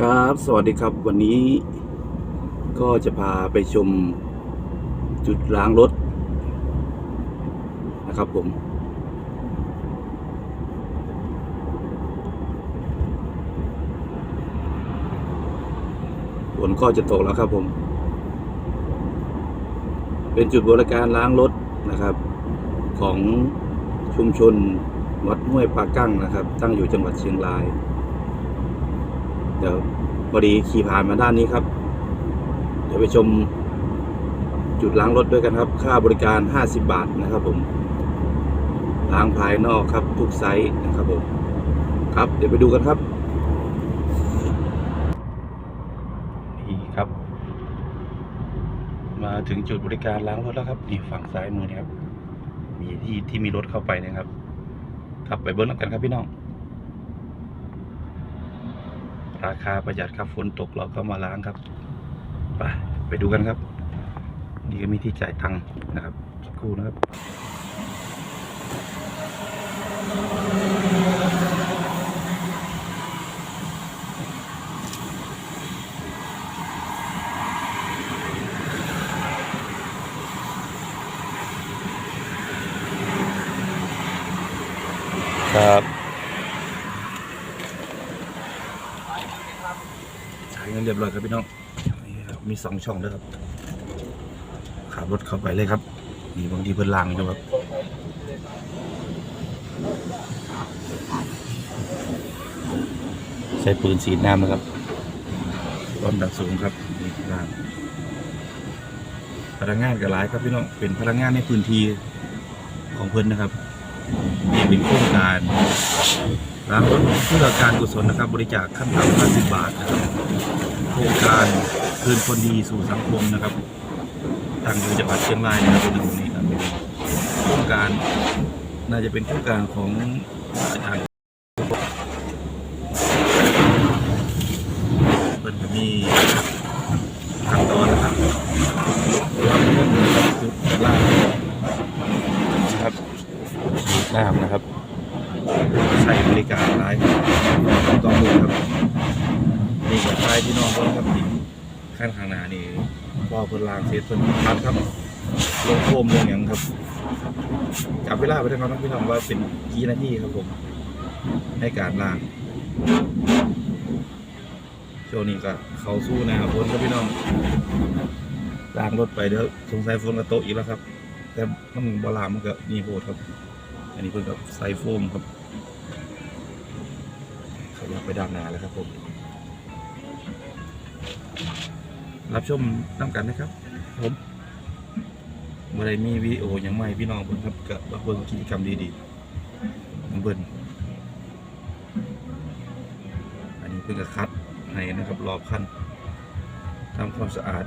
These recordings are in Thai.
ครับสวัสดีครับวันนี้ก็จะพาไปชมจุดล้างรถนะครับผม ฝนก็จะตกแล้วครับผม เป็นจุดบริการล้างรถนะครับ ของชุมชนวัดห้วยปากั้งนะครับ ตั้งอยู่จังหวัดเชียงราย ดี๋ยวพอดีขี่ผ่านมาด้านนี้ครับ เดี๋ยวไปชมจุดล้างรถด้วยกันครับ ค่าบริการ 50 บาทนะครับผม ล้างภายนอกครับ ทุกไซส์นะครับผมครับ เดี๋ยวไปดูกันครับนี่ครับ มาถึงจุดบริการล้างรถแล้วครับนี่ฝั่งซ้ายมือนะครับ มีที่ที่มีรถเข้าไปนะครับครับไปเบิ้ลกันครับพี่น้อง ราคาประหยัดครับฝนตกเราก็มาล้างครับ ไปไปดูกันครับ นี่ก็มีที่จ่ายตังค์นะครับสักครู่นะครับครับ เงินเรียบร้อยครับพี่น้องมีสองช่องด้วยครับขับรถเข้าไปเลยครับนี่บางทีเพิ่นลางอยู่ครับใช้ปืนสีน้ำนะครับความดันสูงครับนี่ล่างพนักงานกับหลายครับพี่น้องเป็นพนักงานในพื้นที่ของเพิ่อนนะครับนี่เป็นโครงการ ล้างรถเพื่อการกุศลนะครับบริจาคขั้นต่ำ50บาทนะครับโครงการคืนคนดีสู่สังคมนะครับตั้งอยู่จังหวัดเชียงรายนะครับตรงนี้ครับโครงการน่าจะเป็นโครงการของอาจารย์เพิ่นมีขั้นตอนนะครับรับเงินจุดล่างนะครับฉีดน้ำนะครับ ใช้บริการร้ายต้องดูครับนี่กับท้ายพี่น้องเพิ่นครับนี่ขั้นข้างหน้านี่พ่อเพิ่นลางเสร็จเพิ่นพัดครับลงโฟมลงหยังครับจับเวลาไปได้ครับพี่น้องว่าเป็นกี่นาทีครับผมในการล้างช่วงนี้ก็เขาสู้นะครับฝนครับพี่น้องล้างรถไปเดี๋ยวสงสัยฝนกระโตอีกแล้วครับ แต่มันบลามมันก็มีโบดครับ อันนี้เพิ่นกับไซโฟมครับ ขยับไปด้านหน้าแล้วครับผม รับชมน้ำกันนะครับ ผมเมื่อไรมีวิดีโอย่างใหม่พี่น้องเพิ่นครับกับเบิ่งกิจกรรมดีๆของเบิ่นอันนี้เพิ่นก็คัดให้นะครับ รอบคันทำความสะอาด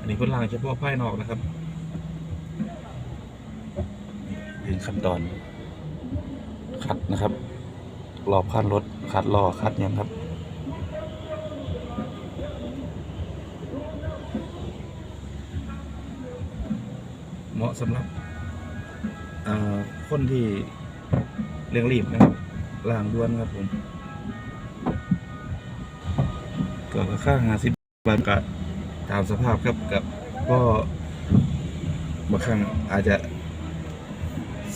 อันนี้เพิ่นล้างเฉพาะภายนอกนะครับถึงขั้นตอนคัดนะครับ รอบคันรถคัดล้อคัดยังครับ เหมาะสำหรับอ่าคนที่เร่งรีบนะครับล่างด่วนครับผมก็ราค่าห้าสิบบาทก็ตามสภาพครับกับก็บางครั้งอาจจะ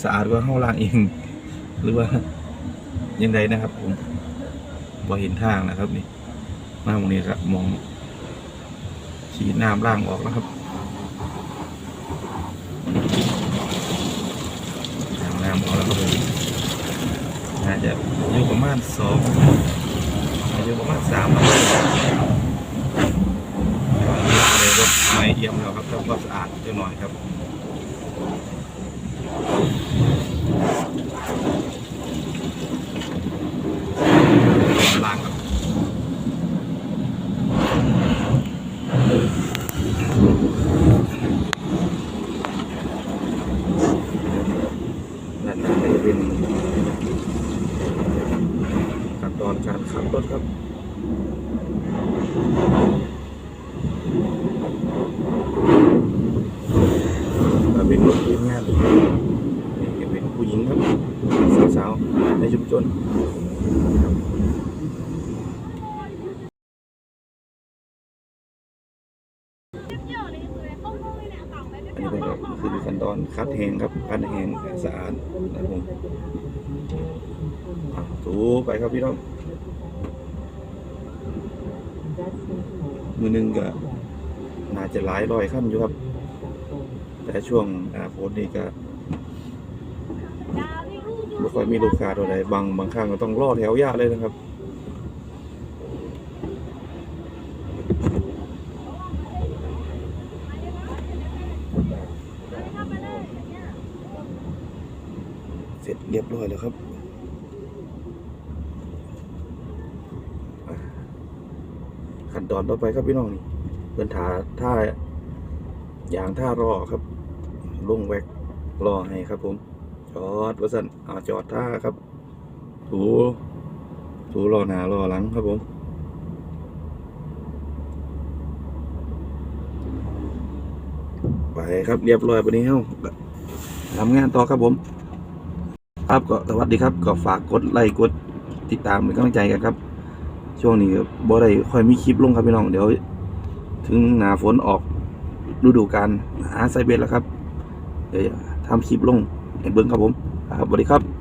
สะอาดกว่าห้องล่างเอง หรือว่า ยังไงนะครับผมบ่เห็นทางนะครับนี่มาตรงนี้ครับมองฉีดน้ำล่างออกนะครับน้ำออกแล้วก็เลยน่าจะอยู่ประมาณสองอายุประมาณสามแล้วเลยรถไม่เอี่ยมแล้วครับทำความสะอาดเล็กหน่อยครับ ล่างครับนั่นนะจะ เป็นขั้นตอนการขับรถครับก็เป็นรถทีมงานนี่เป็นผู้หญิงครับสาวๆในชุมชนครับ ตอนคัดแหงครับคัดแหงสะอาดนะครับผมถูไปครับพี่น้องมือหนึ่งก็น่าจะหลายร้อยขั้นอยู่ครับ แต่ช่วงฝนนี่ก็ไม่ค่อยมีลูกค้าตัวใดบางบางครั้งก็ต้องรอแถวยาวเลยนะครับ ร็จเรียบร้อยแล้วครับขั้นตอนต่อไปครับพี่น้องนี่เดินถาท่าอย่างท่ารอครับลงแวกรอให้ครับ ผม จอดวัสันอาจอดท่าครับ ถูถูรอหนารอหลังครับผมไปครับเรียบร้อยวันนี้เฮ้าทำงานต่อครับผม ครับก็สวัสดีครับก็ฝากกดไลค์กดติดตามเป็นกำลังใจกันครับ ช่วงนี้บ่ได้ค่อยมีคลิปลงครับพี่น้องเดี๋ยว ถึงหนาฝนออกฤดูกาลหาไซเบสแล้วครับ เดี๋ยวทำคลิปลงให้เบิ้งครับผมครับสวัสดีครับ